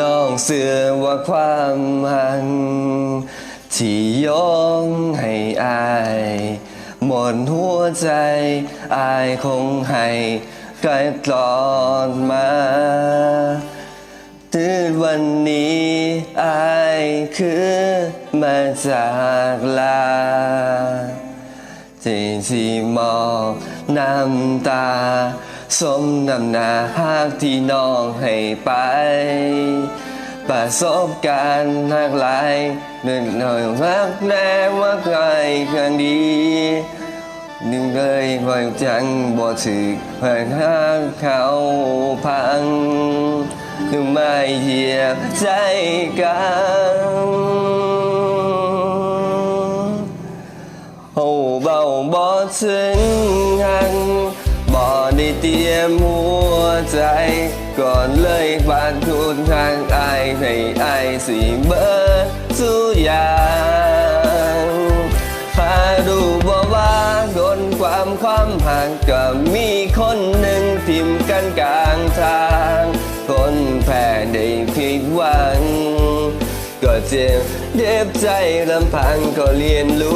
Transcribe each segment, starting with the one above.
น้องเสือว่าความหัง ที่ยองให้อาย หมดหัวใจ อายคงให้ไกลตลอดมาตื่นวันนี้อายคือมาจากลาที่ที่มอง น้ำตา สมน้ำหนาหากที่น้องให้ไป ประสบการณ์หากหลายหนึ่งหน่อยรักแน่ว่าใครกันดีหนึ่งเลยคอยจังบ่ถึกเพื่อนหากเขาพังหนึ่งไม่เหยียบใจกันโอ้เบาบ่ถึง มัวใจ ก่อนเลยฝากทุนทางอายให้อายสิเบิดสุยางพาดูบ่ว่าโดนความความห่างก็มีคนหนึ่งทิมกันกลางทาง คนแพ้ได้ผิดหวัง ก็เจ็บเจ็บใจลำพังก็เรียนรู้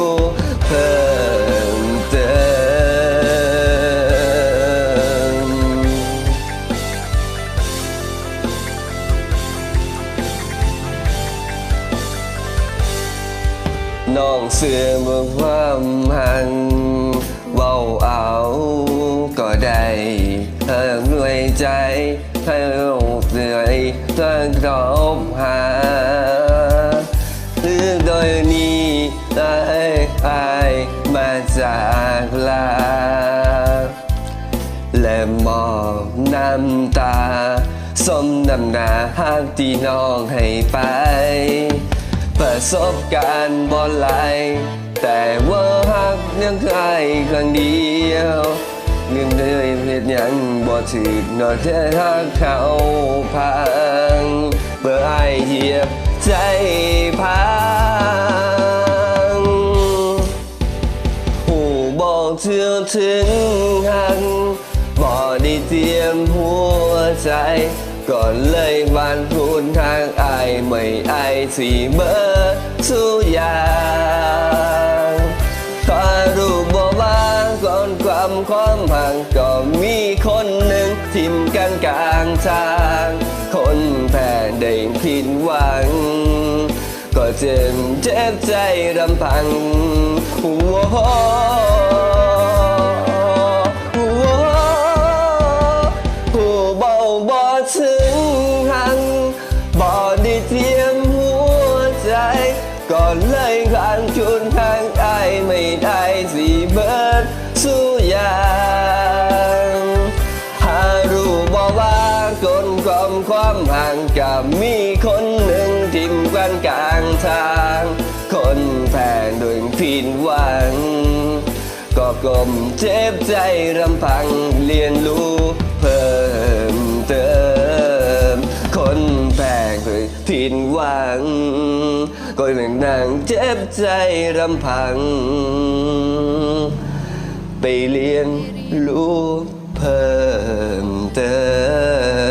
น้องเสือบอกความหันเว้าเอาก็ได้เธอด้วยใจเธอเหนื่อยเธอตอบหาหรือโดยนี้ได้อายมาจากลา และมอบน้ำตาสมน้ำหนาหากที่น้องให้ไป ประสบการณ์บ่หลายแต่ว่าหักยังใครครั้งเดียวเงินเลยเพชรยังบ่ถึกนอกจากหักเขาพังเบื่อไอเหยียบใจพังหูบอกเธอถึงหันบอกได้เตรียมหัวใจ ก่อนเลยวันพูดทางอายไม่อายสีเบอร์ทุยางขอรู้บอกว่าก่อนความความห่างก็มีคนหนึ่งทิมกันกลางทาง คนแพ้ได้ผิดหวัง ก็เจ็บเจ็บใจรำพังหัว ก็เลยกลางชุนทางอายไม่ได้สิเบิดสู้อย่างหารู้บ่ว่าคนความความห่างกับมีคนหนึ่งทิมกันกลางทาง คนแพ้โดยผิดหวัง ก็กลมเจ็บใจรำพังเรียนรู้เพิ่มเติม คนแพ้โดยผิดหวัง ก็ยังนั่งเจ็บใจรำพัง ไปเรียนรู้เพิ่มเติม